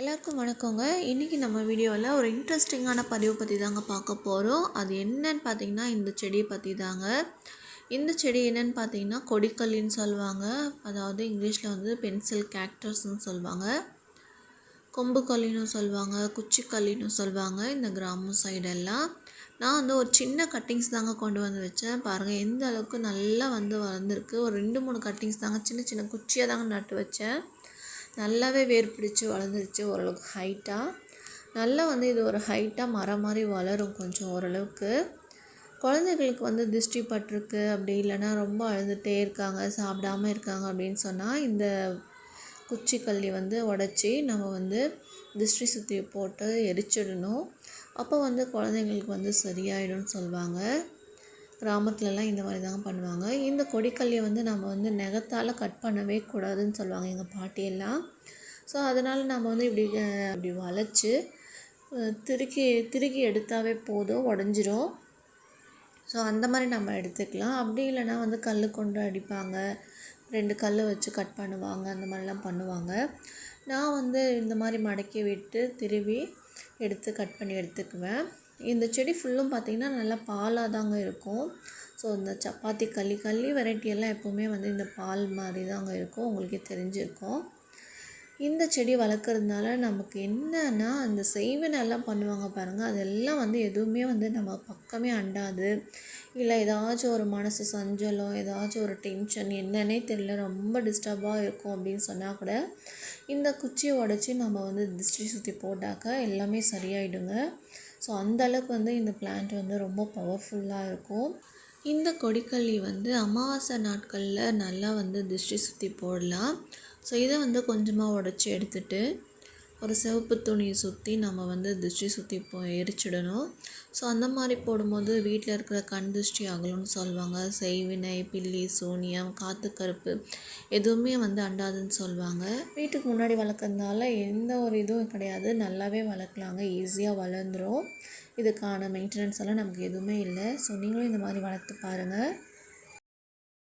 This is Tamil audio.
எல்லாருக்கும் வணக்கங்க. இன்றைக்கி நம்ம வீடியோவில் ஒரு இன்ட்ரெஸ்டிங்கான பதிவு பற்றி தாங்க பார்க்க போகிறோம் அது என்னன்னு பார்த்தீங்கன்னா இந்த செடியை பற்றி தாங்க இந்த செடி என்னன்னு பார்த்தீங்கன்னா கொடிக்கல்லின்னு சொல்லுவாங்க. அதாவது இங்கிலீஷில் வந்து பென்சில் கேக்டர்ஸ்னு சொல்லுவாங்க. கொம்பு கல்லின்னு சொல்லுவாங்க குச்சிக்கல்லின்னு சொல்லுவாங்க இந்த கிராமம் சைடெல்லாம் நான் வந்து ஒரு சின்ன கட்டிங்ஸ் தாங்க கொண்டு வந்து வச்சேன். பாருங்கள் எந்த அளவுக்கு நல்லா வந்து வளர்ந்துருக்கு. ஒரு ரெண்டு மூணு கட்டிங்ஸ் தாங்க சின்ன சின்ன குச்சியாக தாங்க நட்டு வச்சேன். நல்லாவே வேர் பிடிச்சி வளர்ந்துருச்சு ஓரளவுக்கு ஹைட்டாக நல்லா வந்து இது ஒரு ஹைட்டாக மரம் மாதிரி வளரும் கொஞ்சம் ஓரளவுக்கு. குழந்தைகளுக்கு வந்து திருஷ்டி பட்டிருக்கு அப்படி இல்லைன்னா ரொம்ப அழுதுகிட்டே இருக்காங்க சாப்பிடாம இருக்காங்க அப்படின்னு சொன்னால் இந்த குச்சிக்கல்லி வந்து உடச்சி நம்ம வந்து திருஷ்டி சுற்றி போட்டு எரிச்சிடணும். அப்போ வந்து குழந்தைங்களுக்கு வந்து சரியாயிடும்னு சொல்லுவாங்க கிராமத்துலலாம் இந்த மாதிரி தான் பண்ணுவாங்க. இந்த கொடிக்கல்லியை வந்து நம்ம வந்து நெகத்தால் கட் பண்ணவே கூடாதுன்னு சொல்லுவாங்க எங்கள் பாட்டியெல்லாம் ஸோ அதனால் நம்ம வந்து இப்படி இப்படி வளைச்சி திருக்கி திருக்கி எடுத்தாவே போதும் உடஞ்சிரும். ஸோ அந்த மாதிரி நம்ம எடுத்துக்கலாம். அப்படி இல்லைன்னா வந்து கல் கொண்டு அடிப்பாங்க. ரெண்டு கல் வச்சு கட் பண்ணுவாங்க. அந்த மாதிரிலாம் பண்ணுவாங்க. நான் வந்து இந்த மாதிரி மடக்கி விட்டு திருவி எடுத்து கட் பண்ணி எடுத்துக்குவேன். இந்த செடி ஃபுல்லும் பார்த்திங்கன்னா நல்லா பாலாக தாங்க இருக்கும். ஸோ இந்த சப்பாத்தி களி களி வெரைட்டி எல்லாம் எப்போவுமே வந்து இந்த பால் மாதிரி தாங்க இருக்கும். உங்களுக்கே தெரிஞ்சிருக்கும். இந்த செடி வளர்க்குறதுனால நமக்கு என்னென்னா அந்த செய்வினெல்லாம் பண்ணுவாங்க பாருங்கள் அதெல்லாம் வந்து எதுவுமே வந்து நம்ம பக்கமே அண்டாது. இல்லை ஏதாச்சும் ஒரு மனசு சஞ்சலம் ஏதாச்சும் ஒரு டென்ஷன் என்னன்னே தெரியல ரொம்ப டிஸ்டர்பாக இருக்கும் அப்படின்னு சொன்னால் கூட இந்த குச்சியை உடச்சி நம்ம வந்து திருஷ்டி சுற்றி போட்டாக்க எல்லாமே சரியாயிடுங்க. ஸோ அந்த அளவுக்கு வந்து இந்த பிளான்ட் வந்து ரொம்ப பவர்ஃபுல்லாக இருக்கும். இந்த கொடிக்கல்லி வந்து அமாவாசை நாட்களில் நல்லா வந்து திருஷ்டி சுற்றி போடலாம். ஸோ இதை வந்து கொஞ்சமாக உடச்சி எடுத்துட்டு ஒரு சிவப்பு துணியை சுற்றி நம்ம வந்து திருஷ்டி சுற்றி போ எரிச்சிடணும். ஸோ அந்த மாதிரி போடும்போது வீட்டில் இருக்கிற கண் திருஷ்டி ஆகலும்னு சொல்லுவாங்க செய்வினை பில்லி சூனியம் காத்துக்கருப்பு எதுவுமே வந்து அண்டாதுன்னு சொல்லுவாங்க வீட்டுக்கு முன்னாடி வளர்க்குறதுனால எந்த ஒரு இதுவும் கிடையாது. நல்லாவே வளர்க்கலாங்க. ஈஸியாக வளர்ந்துடும் இதுக்கான மெயின்டெனன்ஸ் எல்லாம் நமக்கு எதுவுமே இல்லை. ஸோ நீங்களும் இந்த மாதிரி வளர்த்து பாருங்கள்